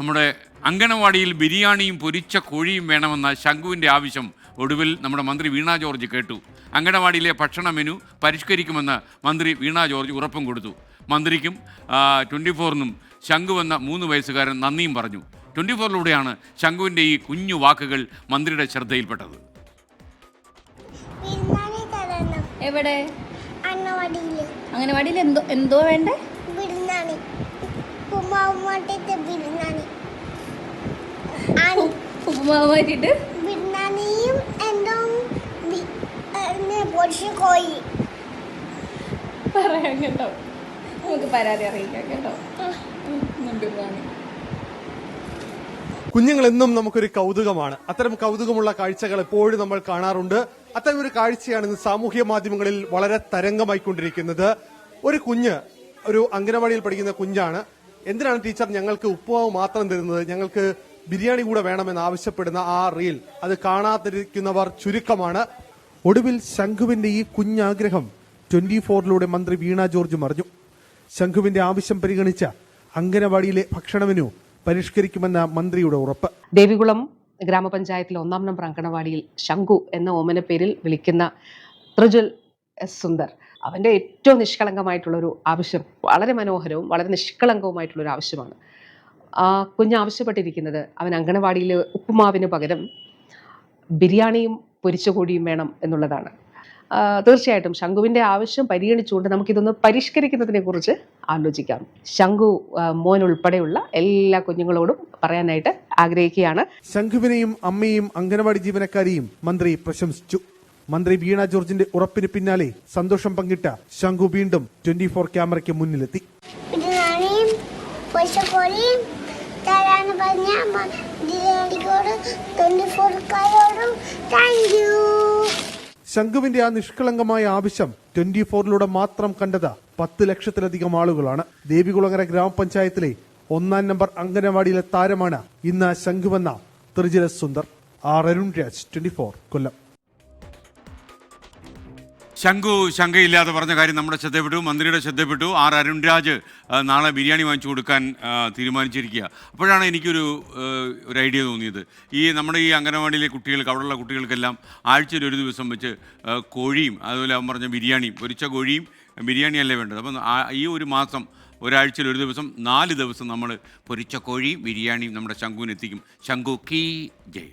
നമ്മുടെ അങ്കണവാടിയിൽ ബിരിയാണിയും പൊരിച്ച കോഴിയും വേണമെന്ന ശംഖുവിന്റെ ആവശ്യം ഒടുവിൽ നമ്മുടെ മന്ത്രി വീണ ജോർജ് കേട്ടു. അങ്കണവാടിയിലെ ഭക്ഷണ മെനു പരിഷ്കരിക്കുമെന്ന് മന്ത്രി വീണ ജോർജ് ഉറപ്പും കൊടുത്തു. മന്ത്രിക്കും ട്വന്റി ഫോറിനും ശംഖു എന്ന മൂന്ന് വയസ്സുകാരൻ നന്ദിയും പറഞ്ഞു. ട്വന്റി ഫോറിലൂടെയാണ് ശംഖുവിന്റെ ഈ കുഞ്ഞു വാക്കുകൾ മന്ത്രിയുടെ ശ്രദ്ധയിൽപ്പെട്ടത്. എവിടെ? അംഗനവാടിയിൽ എന്തോ എന്തോ വേണ്ടേ? ബിരുദാണിയും എന്തോ കോഴി. പറയാം കേട്ടോ. നമുക്ക് പരാതി അറിയിക്കാം കേട്ടോ. നമ്പൂതിരിയാണ്. കുഞ്ഞുങ്ങൾ എന്നും നമുക്കൊരു കൗതുകമാണ്. അത്തരം കൗതുകമുള്ള കാഴ്ചകൾ എപ്പോഴും നമ്മൾ കാണാറുണ്ട്. അത്തരം ഒരു കാഴ്ചയാണ് ഇന്ന് സാമൂഹ്യ മാധ്യമങ്ങളിൽ വളരെ തരംഗമായിക്കൊണ്ടിരിക്കുന്നത്. ഒരു കുഞ്ഞ് ഒരു അംഗനവാടിയിൽ പഠിക്കുന്ന കുഞ്ഞാണ്. എന്തിനാണ് ടീച്ചർ ഞങ്ങൾക്ക് ഉപ്പുമാവ് മാത്രം തരുന്നത്? ഞങ്ങൾക്ക് ബിരിയാണി കൂടെ വേണമെന്ന് ആവശ്യപ്പെടുന്ന ആ റീൽ അത് കാണാതിരിക്കുന്നവർ ചുരുക്കമാണ്. ഒടുവിൽ ശംഖുവിന്റെ ഈ കുഞ്ഞാഗ്രഹം ട്വന്റി ഫോറിലൂടെ മന്ത്രി വീണ ജോർജ് അറിഞ്ഞു ശംഖുവിന്റെ ആവശ്യം പരിഗണിച്ച അംഗനവാടിയിലെ ഭക്ഷണമെനു പരിഷ്കരിക്കുമെന്ന മന്ത്രിയുടെ ഉറപ്പ്. ദേവികുളം ഗ്രാമപഞ്ചായത്തിലെ ഒന്നാം നമ്പർ അങ്കണവാടിയിൽ ശംഖു എന്ന ഓമന പേരിൽ വിളിക്കുന്ന ത്രിജുൽ എസ് സുന്ദർ അവന്റെ ഏറ്റവും നിഷ്കളങ്കമായിട്ടുള്ള ഒരു ആവശ്യം വളരെ മനോഹരവും വളരെ നിഷ്കളങ്കവുമായിട്ടുള്ള ഒരു ആവശ്യമാണ്. ആ കുഞ്ഞ് ആവശ്യപ്പെട്ടിരിക്കുന്നത് അവൻ അങ്കണവാടിയിൽ ഉപ്പുമാവിന് പകരം ബിരിയാണിയും പൊരിച്ചുകൂടിയും വേണം എന്നുള്ളതാണ്. തീർച്ചയായിട്ടും ശംഖുവിന്റെ ആവശ്യം പരിഗണിച്ചുകൊണ്ട് നമുക്കിതൊന്ന് പരിഷ്കരിക്കുന്നതിനെ കുറിച്ച് ആലോചിക്കാം. ശംഖു മോനുൾപ്പെടെയുള്ള മോൻ ഉൾപ്പെടെയുള്ള എല്ലാ കുഞ്ഞുങ്ങളോടും പറയാനായിട്ട് ആഗ്രഹിക്കുകയാണ്. ശംഖുവിനെയും അമ്മയും അംഗനവാടി ജീവനക്കാരെയും മന്ത്രി പ്രശംസിച്ചു. മന്ത്രി വീണ ജോർജിന്റെ ഉറപ്പിന് പിന്നാലെ സന്തോഷം പങ്കിട്ട ശംഖു വീണ്ടും ട്വന്റി ഫോർ ക്യാമറയ്ക്ക് മുന്നിലെത്തി. തരാന്ന് പറഞ്ഞ ശംഖുവിന്റെ ആ നിഷ്കളങ്കമായ ആവശ്യം ട്വന്റി ഫോറിലൂടെ മാത്രം കണ്ടത് പത്ത് ലക്ഷത്തിലധികം ആളുകളാണ്. ദേവികുളങ്ങര ഗ്രാമപഞ്ചായത്തിലെ ഒന്നാം നമ്പർ അംഗനവാടിയിലെ താരമാണ് ഇന്ന് ശംഖുവെന്ന Trijila Sundar R Arun Raj twenty four Kollam. Shankhu ശങ്കയില്ലാതെ പറഞ്ഞ കാര്യം നമ്മുടെ ശ്രദ്ധപ്പെട്ടു മന്ത്രിയുടെ ശ്രദ്ധപ്പെട്ടു ആർ അരുൺരാജ് നാളെ ബിരിയാണി വാങ്ങിച്ചു കൊടുക്കാൻ തീരുമാനിച്ചിരിക്കുക. അപ്പോഴാണ് എനിക്കൊരു ഒരു ഐഡിയ തോന്നിയത്. ഈ നമ്മുടെ ഈ അംഗനവാടിയിലെ കുട്ടികൾക്ക് അവിടെയുള്ള കുട്ടികൾക്കെല്ലാം ആഴ്ചയിൽ ഒരു ദിവസം വെച്ച് കോഴിയും അതുപോലെ അവൻ പറഞ്ഞ ബിരിയാണിയും പൊരിച്ച കോഴിയും ബിരിയാണിയല്ലേ വേണ്ടത്? അപ്പം ഈ ഒരു മാസം ഒരാഴ്ചയിൽ ഒരു ദിവസം നാല് ദിവസം നമ്മൾ പൊരിച്ച കോഴിയും ബിരിയാണിയും നമ്മുടെ ശംഖുവിനെത്തിക്കും. ശംഖു കീ ജയ്.